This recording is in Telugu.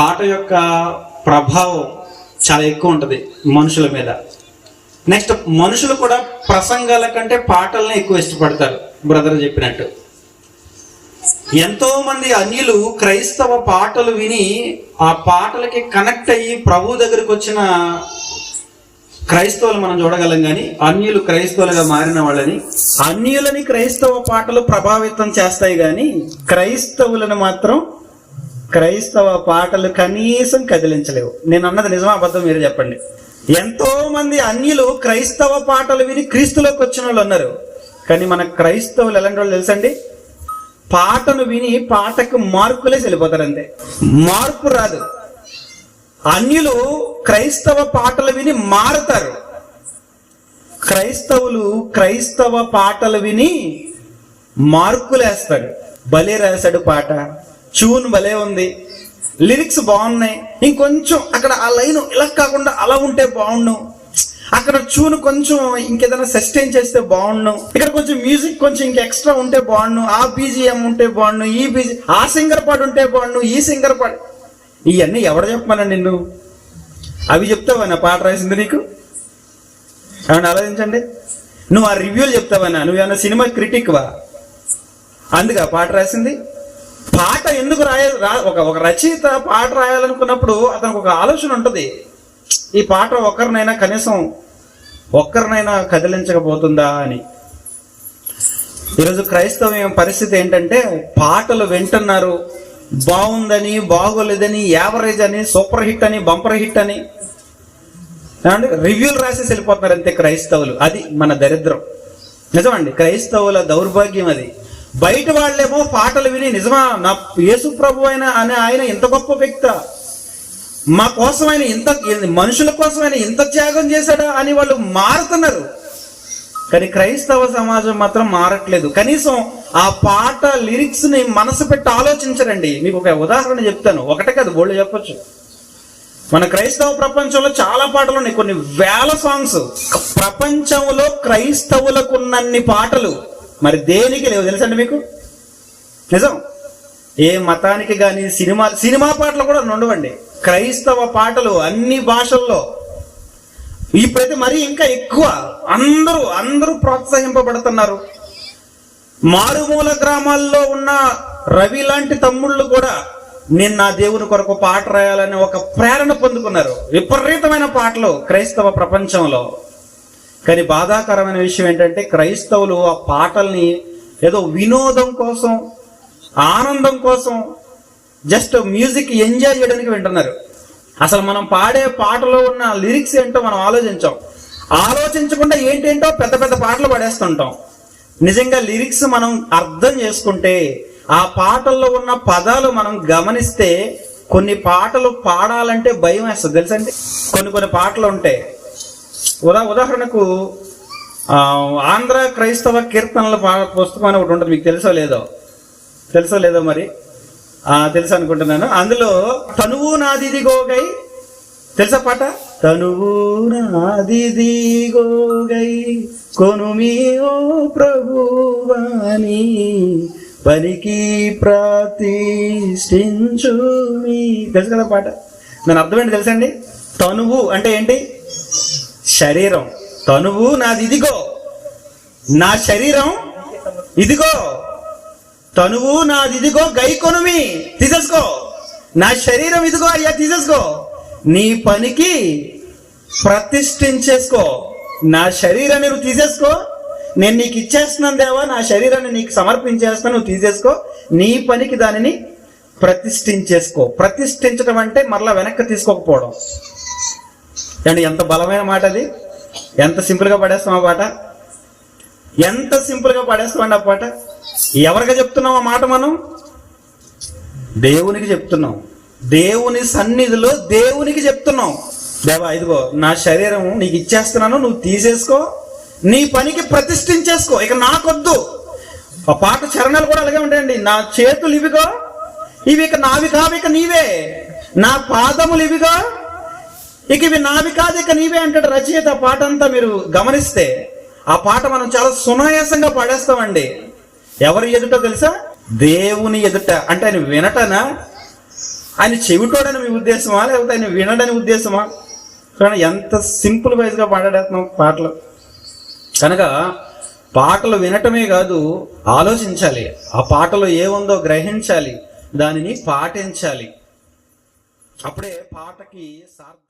పాట యొక్క ప్రభావం చాలా ఎక్కువ ఉంటుంది మనుషుల మీద. నెక్స్ట్ మనుషులు కూడా ప్రసంగాల కంటే పాటలనే ఎక్కువ ఇష్టపడతారు బ్రదర్ చెప్పినట్టు. ఎంతో మంది అన్యులు క్రైస్తవ పాటలు విని ఆ పాటలకి కనెక్ట్ అయ్యి ప్రభు దగ్గరికి వచ్చిన క్రైస్తవులు మనం చూడగలం కానీ అన్యులు క్రైస్తవులుగా మారిన వాళ్ళని అన్యులని క్రైస్తవ పాటలు ప్రభావితం చేస్తాయి కానీ క్రైస్తవులను మాత్రం క్రైస్తవ పాటలు కనీసం కదిలించలేవు. నేను అన్నది నిజమా అబద్ధం మీరు చెప్పండి. ఎంతో మంది అన్యులు క్రైస్తవ పాటలు విని క్రీస్తులోకి వచ్చిన వాళ్ళు ఉన్నారు. కానీ మన క్రైస్తవులు ఎలాంటి వాళ్ళు తెలుసండి? పాటను విని పాటకు మార్కులే చెల్లిపోతారంతే. మార్పు రాదు. అన్యులు క్రైస్తవ పాటలు విని మారుతారు. క్రైస్తవులు క్రైస్తవ పాటలు విని మార్కులేస్తాడు. భలే రాశాడు పాట. ట్యూన్ భలే ఉంది. లిరిక్స్ బాగున్నాయి. ఇంకొంచెం అక్కడ ఆ లైన్ ఇలా కాకుండా అలా ఉంటే బాగుండు. అక్కడ చూను కొంచెం ఇంకేదైనా సస్టైన్ చేస్తే బాగుండు. ఇక్కడ కొంచెం మ్యూజిక్ కొంచెం ఇంక ఎక్స్ట్రా ఉంటే బాగుండు. ఆ బీజిఎం ఉంటే బాగుండు. ఈ బీజి ఆ సింగర్ పాడు ఉంటే బాగుండు. ఈ సింగర్ పాడు ఇవన్నీ ఎవరు చెప్పమనండి నిన్ను? అవి చెప్తావా? నా పాట రాసింది నీకు? ఏమన్నా ఆలోచించండి. నువ్వు ఆ రివ్యూలు చెప్తావన్నా నువ్వు ఏమన్నా సినిమా క్రిటిక్వా అందుగా పాట రాసింది. ఎందుకు రాయ రా ఒక ఒక రచయిత పాట రాయాలనుకున్నప్పుడు అతనికి ఒక ఆలోచన ఉంటుంది. ఈ పాట ఒక్కరినైనా కనీసం ఒక్కరినైనా కదిలించకపోతుందా అని. ఈరోజు క్రైస్తవం పరిస్థితి ఏంటంటే పాటలు వింటున్నారు. బాగుందని బాగోలేదని యావరేజ్ అని సూపర్ హిట్ అని బంపర్ హిట్ అని. రివ్యూలు రాసేసి వెళ్ళిపోతున్నారు అంతే క్రైస్తవులు. అది మన దరిద్రం. నిజమండి క్రైస్తవుల దౌర్భాగ్యం అది. బయట వాళ్ళేమో పాటలు విని నిజమా నా యేసు ప్రభు అయిన అనే ఆయన ఇంత గొప్ప వ్యక్త. మా కోసం ఆయన ఇంత మనుషుల కోసం ఆయన ఇంత త్యాగం చేశాడా అని వాళ్ళు మారుతున్నారు. కానీ క్రైస్తవ సమాజం మాత్రం మారట్లేదు. కనీసం ఆ పాట లిరిక్స్ని మనసు పెట్టి ఆలోచించరండి. మీకు ఒక ఉదాహరణ చెప్తాను. ఒకటే కాదు బోళ్ళు చెప్పచ్చు. మన క్రైస్తవ ప్రపంచంలో చాలా పాటలు ఉన్నాయి. కొన్ని వేల సాంగ్స్. ప్రపంచంలో క్రైస్తవులకు ఉన్నన్ని పాటలు. మరి దేనికి లేవు తెలుసండి మీకు? నిజం. ఏ మతానికి కానీ సినిమా సినిమా పాటలు కూడా ఉండవండి క్రైస్తవ పాటలు అన్ని భాషల్లో. ఇప్పుడైతే మరీ ఇంకా ఎక్కువ అందరూ అందరూ ప్రోత్సహింపబడుతున్నారు. మారుమూల గ్రామాల్లో ఉన్న రవి లాంటి తమ్ముళ్ళు కూడా నేను నా దేవుని కొరకు పాట రాయాలని ఒక ప్రేరణ పొందుకున్నారు. విపరీతమైన పాటలు క్రైస్తవ ప్రపంచంలో. కానీ బాధాకరమైన విషయం ఏంటంటే క్రైస్తవులు ఆ పాటల్ని ఏదో వినోదం కోసం ఆనందం కోసం జస్ట్ మ్యూజిక్ ఎంజాయ్ చేయడానికి వింటున్నారు. అసలు మనం పాడే పాటలో ఉన్న లిరిక్స్ ఏంటో మనం ఆలోచించాం. ఆలోచించకుండా ఏంటేంటో పెద్ద పెద్ద పాటలు పాడేస్తుంటాం. నిజంగా లిరిక్స్ మనం అర్థం చేసుకుంటే ఆ పాటల్లో ఉన్న పదాలు మనం గమనిస్తే కొన్ని పాటలు పాడాలంటే భయం వేస్తుంది. తెలుసండి కొన్ని కొన్ని పాటలు ఉంటాయి. ఉదా ఉదాహరణకు ఆంధ్ర క్రైస్తవ కీర్తనల పా- పుస్తకం అని ఒకటి ఉంటుంది. మీకు తెలుసో లేదో? తెలుసో లేదో మరి? తెలుసు అనుకుంటున్నాను. అందులో తనువు నాదిది గోగై తెలుసా పాట? తనువు నాదిది గోగై కొనుమి ఓ ప్రభువాని పనికి ప్రాతిష్ఠించు మీ తెలుసు కదా పాట? దాని అర్థం ఏంటి తెలుసండి తనువు అంటే ఏంటి? శరీరం. తనువు నాది ఇదిగో. నా శరీరం ఇదిగో. తనువు నాది ఇదిగో గై కొనుమి. తీసేసుకో. నా శరీరం ఇదిగో అయ్యా తీసేసుకో. నీ పనికి ప్రతిష్ఠించేసుకో. నా శరీరాన్ని నువ్వు తీసేసుకో. నేను నీకు ఇచ్చేస్తున్నాను దేవా నా శరీరాన్ని నీకు సమర్పించేస్తాను నువ్వు తీసేసుకో. నీ పనికి దానిని ప్రతిష్ఠించేసుకో. ప్రతిష్ఠించడం అంటే మరలా వెనక్కి తీసుకోకపోవడం. అండి ఎంత బలమైన మాట అది? ఎంత సింపుల్గా పడేస్తాం ఆ పాట? ఎంత సింపుల్గా పడేస్తామండి ఆ పాట? ఎవరికి చెప్తున్నాం ఆ మాట మనం? దేవునికి చెప్తున్నాం. దేవుని సన్నిధిలో దేవునికి చెప్తున్నాం. దేవా ఇదిగో నా శరీరం నీకు ఇచ్చేస్తున్నాను నువ్వు తీసేసుకో. నీ పనికి ప్రతిష్ఠించేసుకో. ఇక నాకొద్దు. ఆ పాట చరణాలు కూడా అలాగే ఉంటాయండి. నా చేతులు ఇవిగో. ఇవి ఇక నావి కావు ఇక నీవే. నా పాదములు ఇవిగో. ఇక ఇవి నావి కాదు ఇక నీవే అంటాడు రచయిత. పాట అంతా మీరు గమనిస్తే ఆ పాట మనం చాలా సునాయాసంగా పాడేస్తామండి. ఎవరు ఎదుట తెలుసా? దేవుని ఎదుట. అంటే ఆయన వినటనా? ఆయన చెవిటోడని మీ ఉద్దేశమా? లేకపోతే ఆయన వినడని ఉద్దేశమా? కానీ ఎంత సింపుల్ వైజ్గా పాడాడేస్తున్నాం పాటలు. కనుక పాటలు వినటమే కాదు ఆలోచించాలి. ఆ పాటలో ఏముందో గ్రహించాలి. దానిని పాటించాలి. అప్పుడే పాటకి సార్థ